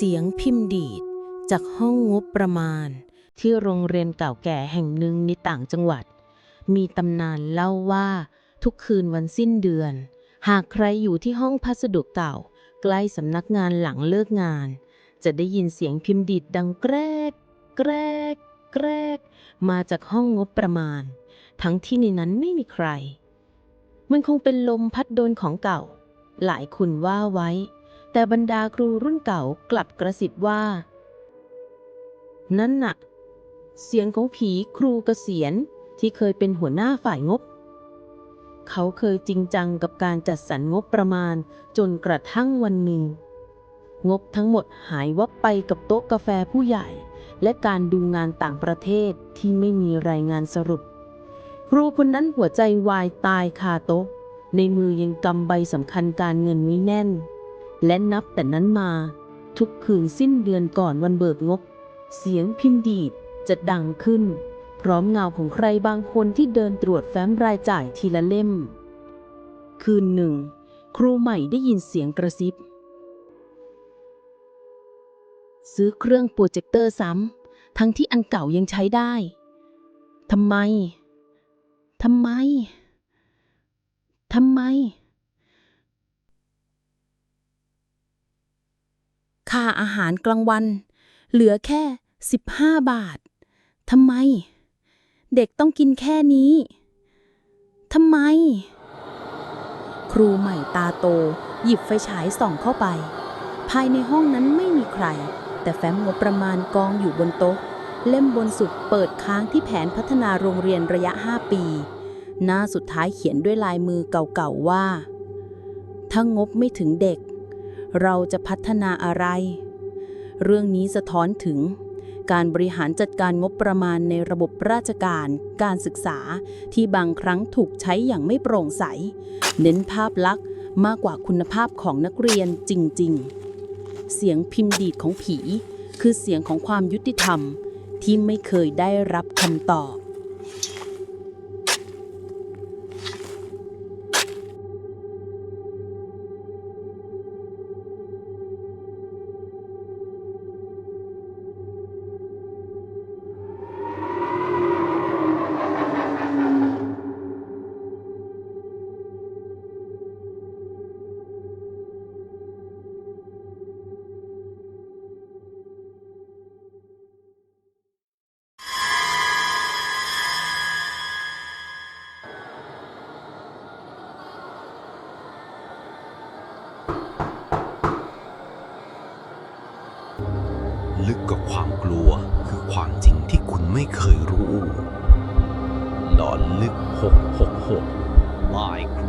เสียงพิมพ์ดีด จากห้องงบประมาณ ที่โรงเรียนเก่าแก่แห่งหนึ่งในต่างจังหวัด มีตำนานเล่าว่า ทุกคืนวันสิ้นเดือน หากใครอยู่ที่ห้องพัสดุเก่า ใกล้สำนักงานหลังเลิกงาน จะได้ยินเสียงพิมพ์ดีดดังแกรก แกรก แกรก มาจากห้องงบประมาณ ทั้งที่ในนั้นไม่มีใคร มันคงเป็นลมพัดโดนของเก่า หลายคนว่าไว้ แต่บรรดาครูรุ่นเก่ากลับกระซิบว่า นั่นน่ะ เสียงของผีครูเกษียณที่เคยเป็นหัวหน้าฝ่ายงบ เขาเคยจริงจังกับการจัดสรรงบประมาณจนกระทั่งวันหนึ่ง งบทั้งหมดหายวับไปกับโต๊ะกาแฟผู้ใหญ่ และการดูงานต่างประเทศที่ไม่มีรายงานสรุป ครูคนนั้นหัวใจวายตายคาโต๊ะ ในมือยังกำใบสำคัญการเงินไว้แน่น และนับแต่นั้นมา ทุกคืนสิ้นเดือนก่อนวันเบิกงบ เสียงพิมพ์ดีดจะดังขึ้น พร้อมเงาของใครบางคนที่เดินตรวจแฟ้มรายจ่ายทีละเล่ม คืนหนึ่ง ครูใหม่ได้ยินเสียงกระซิบ ซื้อเครื่องโปรเจคเตอร์ซ้ำทั้งที่อันเก่ายังใช้ได้ทำไมทำไมทำไม หารกลางวัน เหลือแค่ 15 บาททำไม เด็กต้องกินแค่นี้ทำไม ครูใหม่ตาโต หยิบไฟฉายส่องเข้าไป ภายในห้องนั้นไม่มีใคร แต่แฟ้มงบประมาณกองอยู่บนโต๊ะ เล่มบนสุดเปิดค้างที่แผนพัฒนาโรงเรียนระยะ 5 ปี หน้าสุดท้ายเขียนด้วยลายมือเก่าๆว่า ถ้างบไม่ถึงเด็ก เราจะพัฒนาอะไร เรื่องนี้สะท้อนถึง การบริหารจัดการงบประมาณในระบบราชการ การศึกษาที่บางครั้งถูกใช้อย่างไม่โปร่งใส เน้นภาพลักษณ์มากกว่าคุณภาพของนักเรียนจริง ๆ เสียงพิมพ์ดีดของผี คือเสียงของความยุติธรรมที่ไม่เคยได้รับคำตอบ ลึกกว่าความกลัวคือความจริงที่คุณไม่เคยรู้ หลอนลึก 666ลายคร